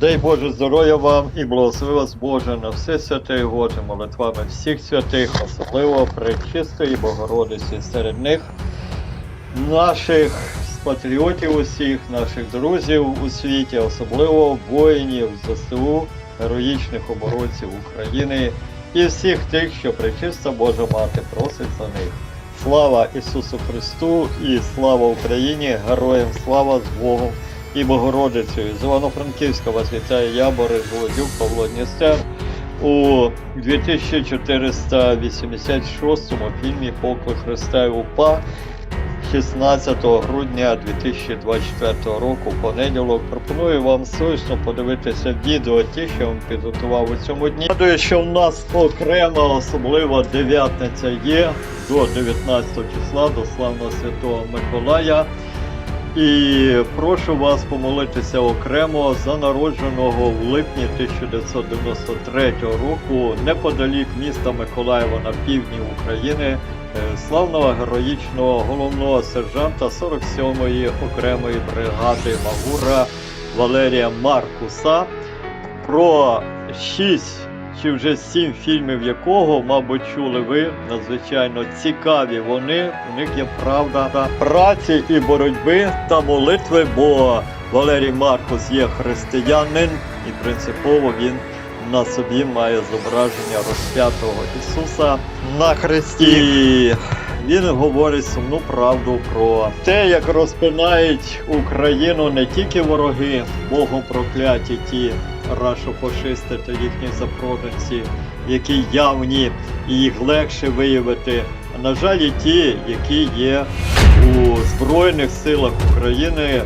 Дай Боже здоров'я вам і благослови вас Боже на все святе і молитвами всіх святих, особливо Пречистої Богородиці серед них, наших патріотів усіх, наших друзів у світі, особливо воїнів ЗСУ, героїчних оборонців України і всіх тих, що Пречиста Божа Мати просить за них. Слава Ісусу Христу і слава Україні! Героям слава з Богом! І Богородицею. З Івано-Франківська вас вітає я, Борис Володюк, Павло Дністер у 2486 фільмі Поклик Христа і УПА 16 грудня 2024 року, понеділок. Пропоную вам сочно подивитися відео, ті, що я вам підготував у цьому дні. Нагадую, що в нас окрема особлива дев'ятниця є до 19 числа, до славного святого Миколая. І прошу вас помолитися окремо за народженого в липні 1993 року неподалік міста Миколаєва на півдні України е, славного героїчного головного сержанта 47-ї окремої бригади Магура Валерія Маркуса. Про шість чи вже сім фільмів якого, мабуть, чули ви надзвичайно цікаві. Вони у них є правда праці і боротьби та молитви, бо Валерій Маркус є християнин, і принципово він на собі має зображення розп'ятого Ісуса на хресті. І він говорить сумну правду про те, як розпинають Україну не тільки вороги, Богом прокляті ті рашофашисти та їхні запроданці, які явні і їх легше виявити. А на жаль, і ті, які є у Збройних силах України, е,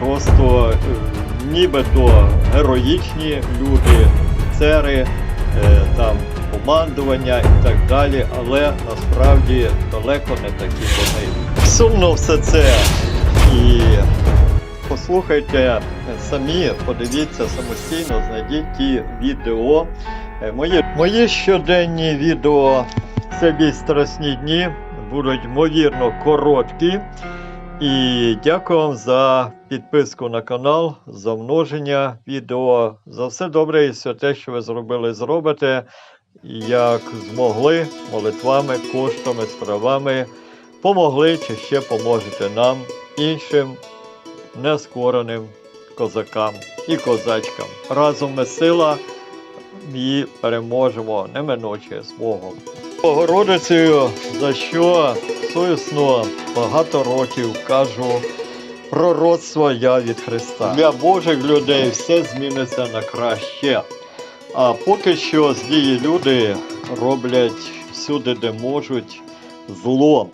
просто е, нібито героїчні люди, офіцери, е, там командування і так далі, але насправді далеко не такі вони. Сумно все це і послухайте самі, подивіться самостійно, знайдіть ті відео. Е, Мої, мої щоденні відео це більш страсні дні, будуть ймовірно короткі. І дякую вам за підписку на канал, за множення відео, за все добре і все те, що ви зробили, зробите, як змогли молитвами, коштами, справами, помогли чи ще поможете нам, іншим нескореним козакам і козачкам. Разом ми сила і переможемо неминуче з Богом. Богородицею, за що совісно багато років кажу пророцтво я від Христа. Для Божих людей все зміниться на краще. А поки що злії люди роблять всюди, де можуть, зло.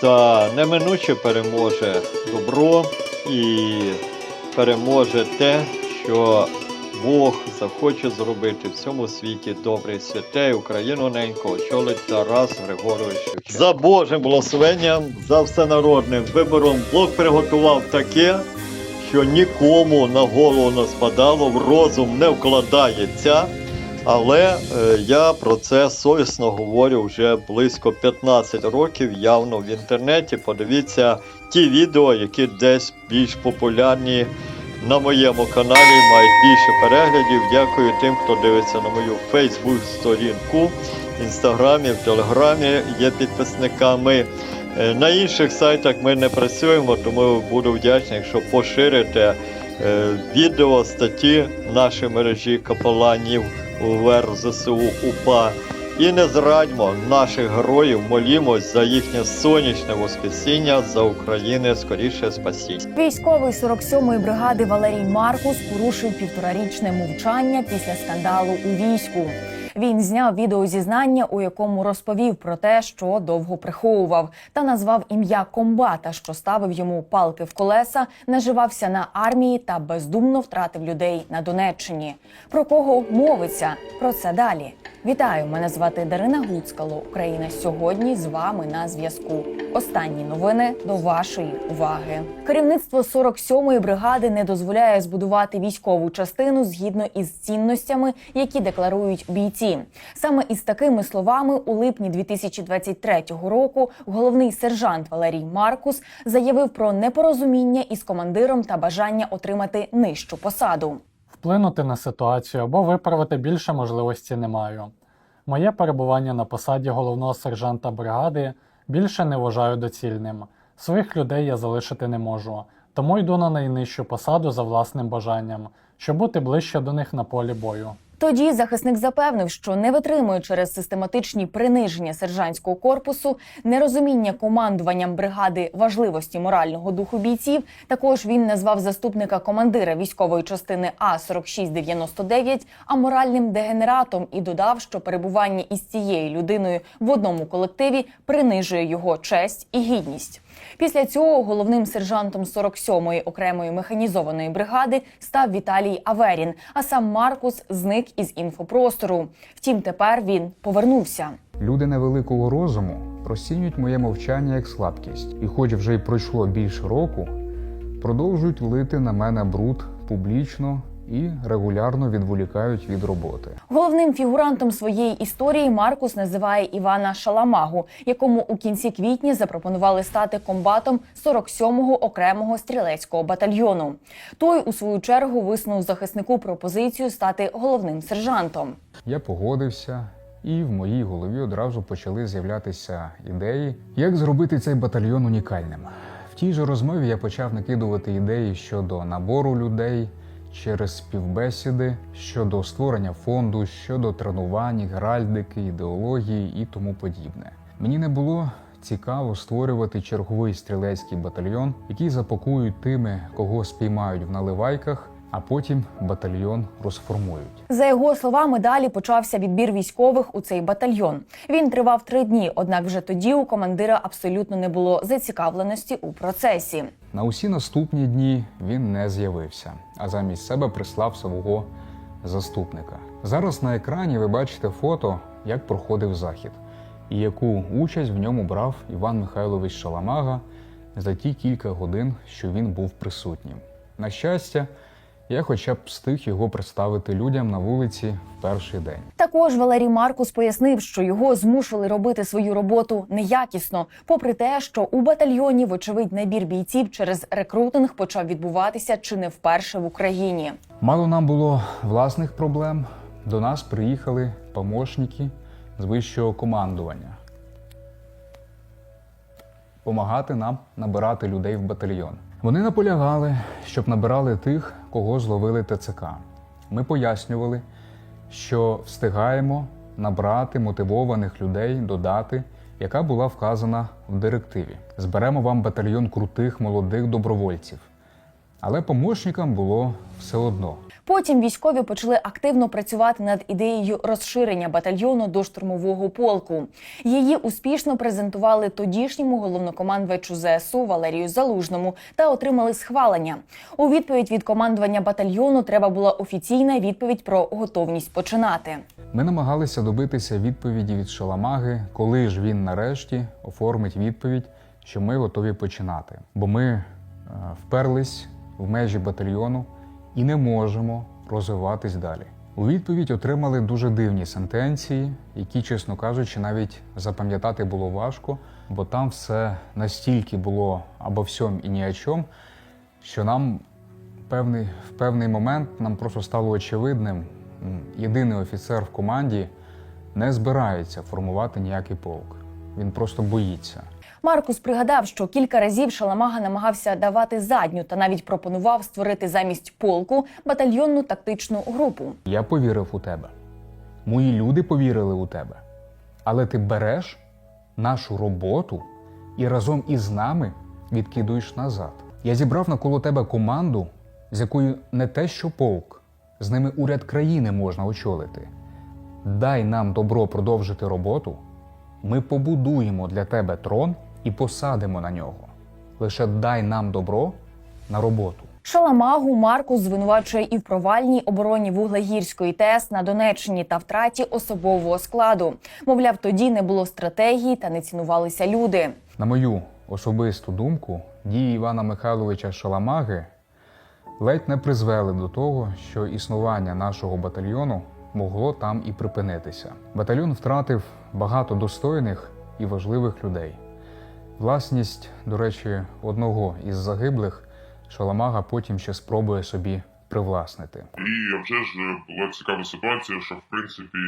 Та неминуче переможе добро і переможе те, що Бог захоче зробити в цьому світі добре святе, Україну ненько очолить Тарас Григорович. За Божим благословенням, за всенародним вибором Бог приготував таке, що нікому на голову не спадало, в розум не вкладається. Але е, я про це совісно говорю вже близько 15 років явно в інтернеті. Подивіться ті відео, які десь більш популярні на моєму каналі, мають більше переглядів. Дякую тим, хто дивиться на мою Фейсбук сторінку, інстаграмі, в телеграмі є підписниками. Е, На інших сайтах ми не працюємо, тому буду вдячний, якщо поширите е, відео, статті в нашій мережі капеланів УВР ЗСУ УПА. І не зрадьмо наших героїв, молімось за їхнє сонячне воскресіння, за України скоріше спасіння. Військовий 47-ї бригади Валерій Маркус порушив півторарічне мовчання після скандалу у війську. Він зняв відеозізнання, у якому розповів про те, що довго приховував, та назвав ім'я комбата, що ставив йому палки в колеса, наживався на армії та бездумно втратив людей на Донеччині. Про кого мовиться? Про це далі. Вітаю! Мене звати Дарина Гуцкало. Україна сьогодні з вами на зв'язку. Останні новини до вашої уваги. Керівництво 47-ї бригади не дозволяє збудувати військову частину згідно із цінностями, які декларують бійці. Саме із такими словами у липні 2023 року головний сержант Валерій Маркус заявив про непорозуміння із командиром та бажання отримати нижчу посаду. Вплинути на ситуацію або виправити більше можливості не маю. Моє перебування на посаді головного сержанта бригади більше не вважаю доцільним. Своїх людей я залишити не можу, тому йду на найнижчу посаду за власним бажанням, щоб бути ближче до них на полі бою. Тоді захисник запевнив, що не витримує через систематичні приниження сержантського корпусу, нерозуміння командуванням бригади важливості морального духу бійців. Також він назвав заступника командира військової частини А 4699 аморальним дегенератом і додав, що перебування із цією людиною в одному колективі принижує його честь і гідність. Після цього головним сержантом 47-ї окремої механізованої бригади став Віталій Аверін, а сам Маркус зник із інфопростору. Втім, тепер він повернувся. Люди невеликого розуму розцінюють моє мовчання як слабкість, і, хоч вже й пройшло більше року, продовжують лити на мене бруд публічно і регулярно відволікають від роботи. Головним фігурантом своєї історії Маркус називає Івана Шаламагу, якому у кінці квітня запропонували стати комбатом 47-го окремого стрілецького батальйону. Той, у свою чергу, висунув захиснику пропозицію стати головним сержантом. Я погодився, і в моїй голові одразу почали з'являтися ідеї, як зробити цей батальйон унікальним. В тій же розмові я почав накидувати ідеї щодо набору людей через співбесіди, щодо створення фонду, щодо тренувань, гральдики, ідеології і тому подібне. Мені не було цікаво створювати черговий стрілецький батальйон, який запакують тими, кого спіймають в наливайках, а потім батальйон розформують. За його словами, далі почався відбір військових у цей батальйон. Він тривав три дні, однак вже тоді у командира абсолютно не було зацікавленості у процесі. На усі наступні дні він не з'явився, а замість себе прислав свого заступника. Зараз на екрані ви бачите фото, як проходив захід, і яку участь в ньому брав Іван Михайлович Шаламага за ті кілька годин, що він був присутнім. На щастя, я хоча б встиг його представити людям на вулиці в перший день. Також Валерій Маркус пояснив, що його змушували робити свою роботу неякісно, попри те, що у батальйоні, вочевидь, набір бійців через рекрутинг почав відбуватися чи не вперше в Україні. Мало нам було власних проблем. До нас приїхали помощники з вищого командування. Помагати нам набирати людей в батальйон. Вони наполягали, щоб набирали тих, кого зловили ТЦК. Ми пояснювали, що встигаємо набрати мотивованих людей до дати, яка була вказана в директиві. Зберемо вам батальйон крутих молодих добровольців. Але помощникам було все одно. Потім військові почали активно працювати над ідеєю розширення батальйону до штурмового полку. Її успішно презентували тодішньому головнокомандувачу ЗСУ Валерію Залужному та отримали схвалення. У відповідь від командування батальйону треба була офіційна відповідь про готовність починати. Ми намагалися добитися відповіді від Шаламаги, коли ж він нарешті оформить відповідь, що ми готові починати. Бо ми е, вперлись в межі батальйону і не можемо розвиватись далі. У відповідь отримали дуже дивні сентенції, які, чесно кажучи, навіть запам'ятати було важко, бо там все настільки було або всьом і ні о чому, що нам певний, в певний момент нам просто стало очевидним, єдиний офіцер в команді не збирається формувати ніякий полк. Він просто боїться. Маркус пригадав, що кілька разів Шаламага намагався давати задню та навіть пропонував створити замість полку батальйонну тактичну групу. Я повірив у тебе. Мої люди повірили у тебе. Але ти береш нашу роботу і разом із нами відкидуєш назад. Я зібрав навколо тебе команду, з якою не те, що полк, з ними уряд країни можна очолити. Дай нам добро продовжити роботу. Ми побудуємо для тебе трон і посадимо на нього. Лише дай нам добро на роботу. Шаламагу Маркус звинувачує і в провальній обороні Вуглегірської ТЕС на Донеччині та втраті особового складу. Мовляв, тоді не було стратегії та не цінувалися люди. На мою особисту думку, дії Івана Михайловича Шаламаги ледь не призвели до того, що існування нашого батальйону могло там і припинитися. Батальйон втратив багато достойних і важливих людей. Власність, до речі, одного із загиблих Шаламага потім ще спробує собі привласнити. І вже ж була цікава ситуація, що в принципі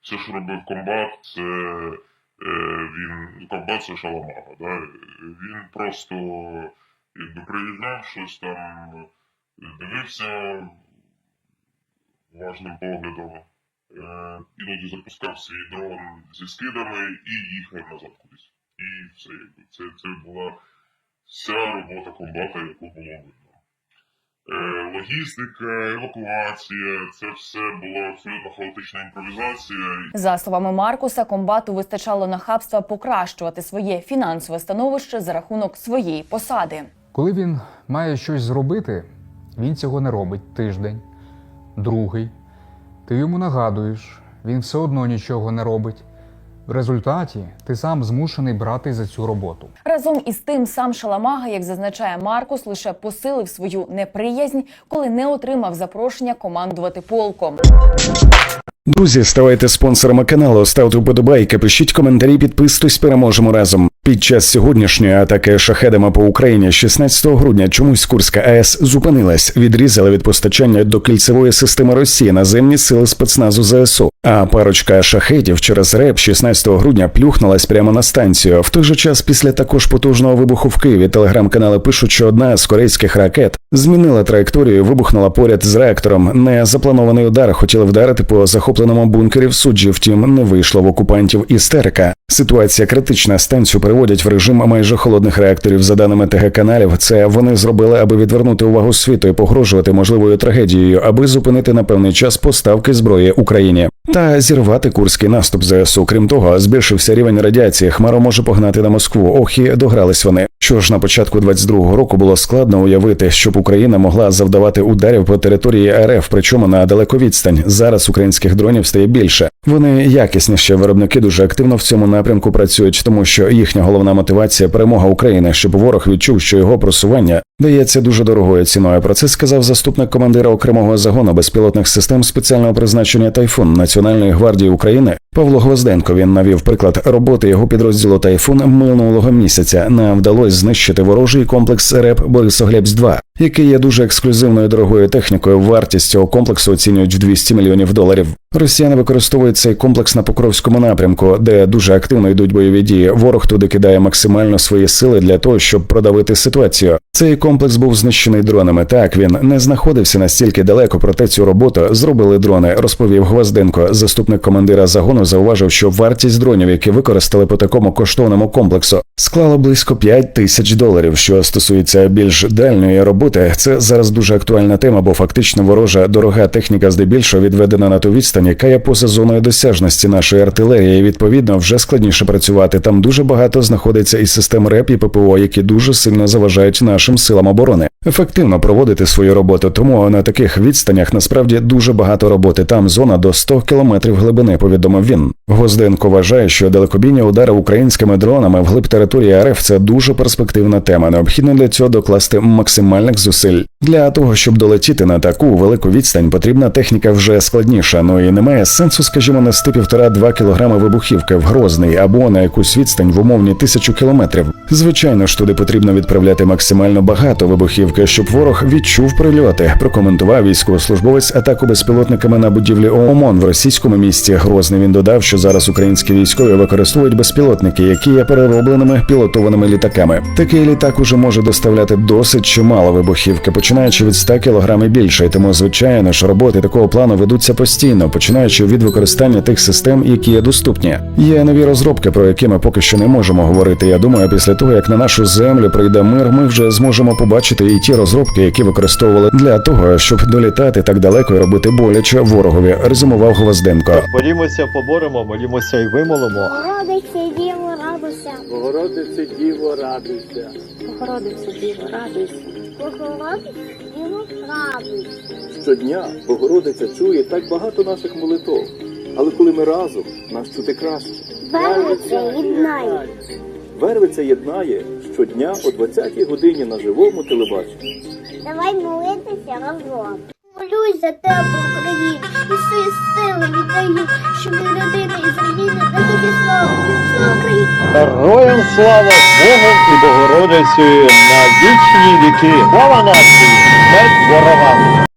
все, що робив комбат, це е, він комбат це шаламага. Да? Він просто приїжджав, щось там дивився уважним поглядом, е, іноді запускав свій дрон зі скидами і їхав назад кудись. І все, якби це, це була вся робота комбата, яку було видно. Е, логістика, евакуація, це все було абсолютно хаотична імпровізація. За словами Маркуса, комбату вистачало нахабства покращувати своє фінансове становище за рахунок своєї посади. Коли він має щось зробити, він цього не робить тиждень, другий. Ти йому нагадуєш, він все одно нічого не робить. В результаті ти сам змушений брати за цю роботу. Разом із тим, сам Шаламага, як зазначає Маркус, лише посилив свою неприязнь, коли не отримав запрошення командувати полком. Друзі, ставайте спонсорами каналу, ставте вподобайки, пишіть коментарі, підписуйтесь, переможемо разом. Під час сьогоднішньої атаки шахедами по Україні 16 грудня чомусь Курська АЕС зупинилась, відрізали від постачання до кільцевої системи Росії наземні сили спецназу ЗСУ. А парочка шахетів через РЕП 16 грудня плюхнулась прямо на станцію. В той же час, після також потужного вибуху в Києві, телеграм-канали пишуть, що одна з корейських ракет змінила траєкторію, вибухнула поряд з реактором. Незапланований удар хотіли вдарити по захопленому бункері в суджі. Втім, не вийшло в окупантів істерика. Ситуація критична. Станцію переводять в режим майже холодних реакторів. За даними ТГ каналів, це вони зробили, аби відвернути увагу світу і погрожувати можливою трагедією, аби зупинити на певний час поставки зброї Україні та зірвати курський наступ ЗСУ. Крім того, збільшився рівень радіації. Хмара може погнати на Москву. Ох, і догрались вони. Що ж на початку 22-го року було складно уявити, щоб Україна могла завдавати ударів по території РФ, причому на далеку відстань. Зараз українських дронів стає більше. Вони якісніші. Виробники дуже активно в цьому напрямку працюють, тому що їхня головна мотивація перемога України, щоб ворог відчув, що його просування дається дуже дорогою ціною. Про це сказав заступник командира окремого загону безпілотних систем спеціального призначення Тайфун Національної гвардії України Павло Гвозденко. Він навів приклад роботи його підрозділу Тайфун минулого місяця. Нам вдалося знищити ворожий комплекс РЕП Борисоглебсь 2 який є дуже ексклюзивною дорогою технікою. Вартість цього комплексу оцінюють в 200 мільйонів доларів. Росіяни використовують цей комплекс на Покровському напрямку, де дуже активно йдуть бойові дії. Ворог туди кидає максимально свої сили для того, щоб продавити ситуацію. Цей комплекс був знищений дронами. Так він не знаходився настільки далеко, проте цю роботу зробили дрони, розповів Гвозденко. Заступник командира загону зауважив, що вартість дронів, які використали по такому коштовному комплексу, склала близько 5 тисяч доларів. Що стосується більш дальньої роботи, це зараз дуже актуальна тема, бо фактично ворожа дорога техніка здебільшого відведена на ту відстань, яка є поза зоною досяжності нашої артилерії. І, Відповідно, вже складніше працювати. Там дуже багато знаходиться і систем РЕП і ППО, які дуже сильно заважають нашим силам оборони ефективно проводити свою роботу. Тому на таких відстанях насправді дуже багато роботи. Там зона до 100 кілометрів глибини. Повідомив він. Гвозденко вважає, що далекобійні удари українськими дронами вглиб території РФ це дуже перспективна тема. Необхідно для цього докласти максимальних зусиль. Для того щоб долетіти на таку велику відстань, потрібна техніка вже складніша. Ну і немає сенсу, скажімо, нести півтора-два кілограми вибухівки в Грозний або на якусь відстань в умовні тисячу кілометрів. Звичайно ж, туди потрібно відправляти максимально багато вибухівки, щоб ворог відчув прильоти. Прокоментував військовослужбовець атаку безпілотниками на будівлі ОМОН в російському місті Грозний. Він додав, що зараз українські військові використовують безпілотники, які є переробленими пілотованими літаками. Такий літак уже може доставляти досить чимало вибухівки, починаючи від 100 кг і більше. І тому, звичайно ж, роботи такого плану ведуться постійно, починаючи від використання тих систем, які є доступні. Є нові розробки, про які ми поки що не можемо говорити. Я думаю, після того як на нашу землю прийде мир, ми вже зможемо побачити і ті розробки, які використовували для того, щоб долітати так далеко і робити боляче ворогові. Резюмував Гвозденко. Борімося, поборемо, молімося і вимолимо. Богородице, Діво, радуйся. Богородице Діво, радуйся. Богородице, Діво, радуйся. Богородице, Діво, радуйся. Щодня Богородиця чує так багато наших молитов. Але коли ми разом, нас чути краще. Вервиця, єднає. Вервиця єднає щодня о 20-й годині на живому телебаченні. Давай молитися разом. Молюсь за тебе, Україну, і свої сили віддаю, щоб відродити і на тобі славу. Слава! Героям слава Богом і Богородицею на вічні віки. Слава нації, смерть ворогам.